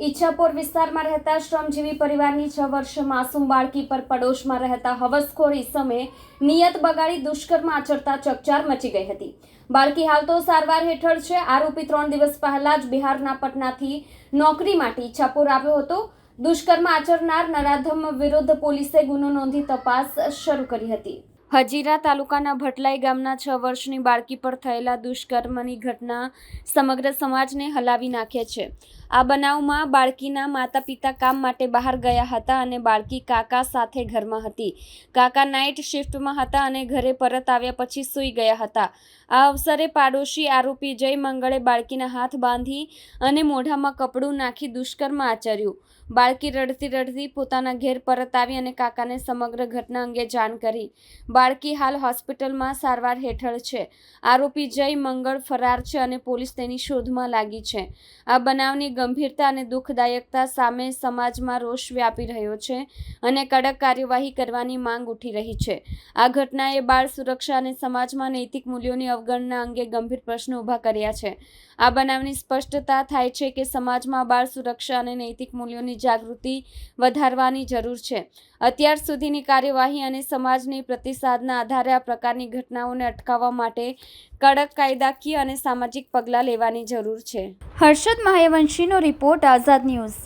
ઈચ્છાપોર વિસ્તારમાં રહેતા શ્રમજીવી પરિવારની છ વર્ષ માસૂમ બાળકી પર પડોશમાં રહેતા હવસખોર સમયે નિયત બગાડી દુષ્કર્મ આચરતા ચકચાર મચી ગઈ હતી. બાળકી હાલ તો સારવાર હેઠળ છે. આરોપી ત્રણ દિવસ પહેલા જ બિહારના પટનાથી નોકરી માટે ઈચ્છાપોર આવ્યો હતો. દુષ્કર્મ આચરનાર નરાધમ વિરુદ્ધ પોલીસે ગુનો નોંધી તપાસ શરૂ કરી હતી. હજીરા તાલુકાના ભટલાઈ ગામના છ વર્ષની બાળકી પર થયેલા દુષ્કર્મની ઘટના સમગ્ર સમાજને હલાવી નાખે છે. આ બનાવમાં બાળકીના માતા પિતા કામ માટે બહાર ગયા હતા અને બાળકી કાકા સાથે ઘરમાં હતી. કાકા નાઇટ શિફ્ટમાં હતા અને ઘરે પરત આવ્યા પછી સૂઈ ગયા હતા. આ અવસરે પાડોશી આરોપી જય મંગળે બાળકીના હાથ બાંધી અને મોઢામાં કપડું નાખી દુષ્કર્મ આચર્યું. બાળકી રડતી રડતી પોતાના ઘેર પરત આવી અને કાકાને સમગ્ર ઘટના અંગે જાણ કરી. બાળકી હાલ હોસ્પિટલમાં સારવાર હેઠળ છે. આરોપી જય મંગળ ફરાર છે અને પોલીસ તેની શોધમાં લાગી છે. આ બનાવની ગંભીરતા અને દુઃખદાયકતા સામે સમાજમાં રોષ વ્યાપી રહ્યો છે અને કડક કાર્યવાહી કરવાની માંગ ઉઠી રહી છે. આ ઘટનાએ બાળ સુરક્ષા અને સમાજમાં નૈતિક મૂલ્યોની અવગણના અંગે ગંભીર પ્રશ્નો ઊભા કર્યા છે. આ બનાવની સ્પષ્ટતા થાય છે કે સમાજમાં બાળ સુરક્ષા અને નૈતિક મૂલ્યોની જાગૃતિ વધારવાની જરૂર છે. અત્યાર સુધીની કાર્યવાહી અને સમાજની પ્રતિસાદના આધારે આ પ્રકારની ઘટનાઓને અટકાવવા માટે કડક કાયદાકીય અને સામાજિક પગલાં લેવાની જરૂર છે. હર્ષદ મહાયવંશીનો રિપોર્ટ આઝાદ ન્યૂઝ.